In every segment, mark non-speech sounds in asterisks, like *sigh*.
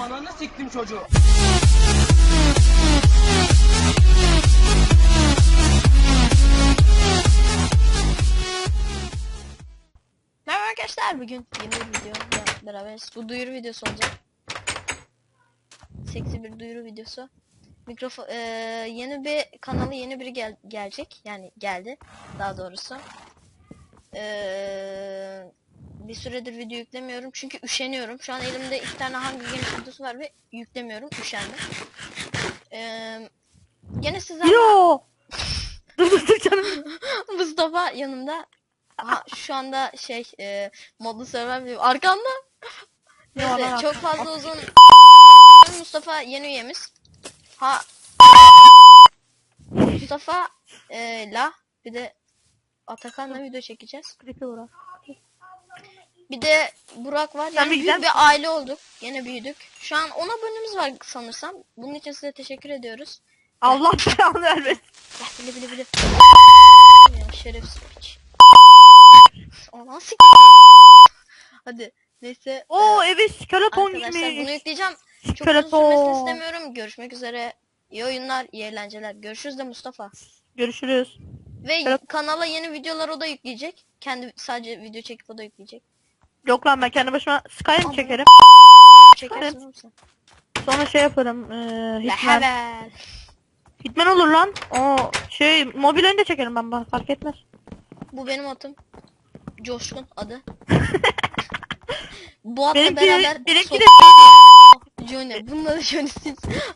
Ananı siktim çocuğu. Merhaba arkadaşlar bugün yeni bir videoyla beraberiz. Bu duyuru videosu olacak. Seksi bir duyuru videosu. Mikrofon eee, yeni bir kanalı yeni biri gel gelecek. Yani geldi daha doğrusu. Eee, bir süredir video yüklemiyorum çünkü üşeniyorum. Şu an elimde iki tane hangi Games videosu var ve yüklemiyorum. Üşendim. Eee gene sizlerle Yo. *laughs* dur dur dur canım. *laughs* Mustafa yanımda. Aha, şu anda şey e, modlu server arkamda. Neyse çok fazla uzun. Mustafa yeni üyemiz. Ha Mustafa e, la bir de Atakan'la video çekeceğiz. Burak. Bir de Burak var. Yani bir büyük gider bir aile olduk. Yine büyüdük. Şu an 10 abonemiz var sanırsam. Bunun için size teşekkür ediyoruz. Allah belanı vermesin. Ya bile bile bile. Ya şerefsiz piç. Aman sik. Hadi neyse. Oo e, evet skeleton arkadaşlar bunu yükleyeceğim. Çok uzun sürmesini istemiyorum. Görüşmek üzere. İyi oyunlar, iyi eğlenceler. Görüşürüz de Mustafa. Görüşürüz. Ve Evet. kanala yeni videolar o da yükleyecek. Kendi sadece video çekip o da yükleyecek. Yok lan ben kendi başıma Skyrim Ama- çekerim. Çekersin oğlum sen. Sonra şey yaparım. Eee Hitman. Hitman olur lan. O şey mobil oyunu da çekerim ben bak fark etmez. Bu benim atım. Coşkun adı. *laughs* Bu atla Benimki, beraber benimki de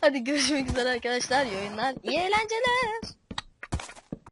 Hadi görüşmek üzere arkadaşlar. İyi oyunlar. eğlenceler.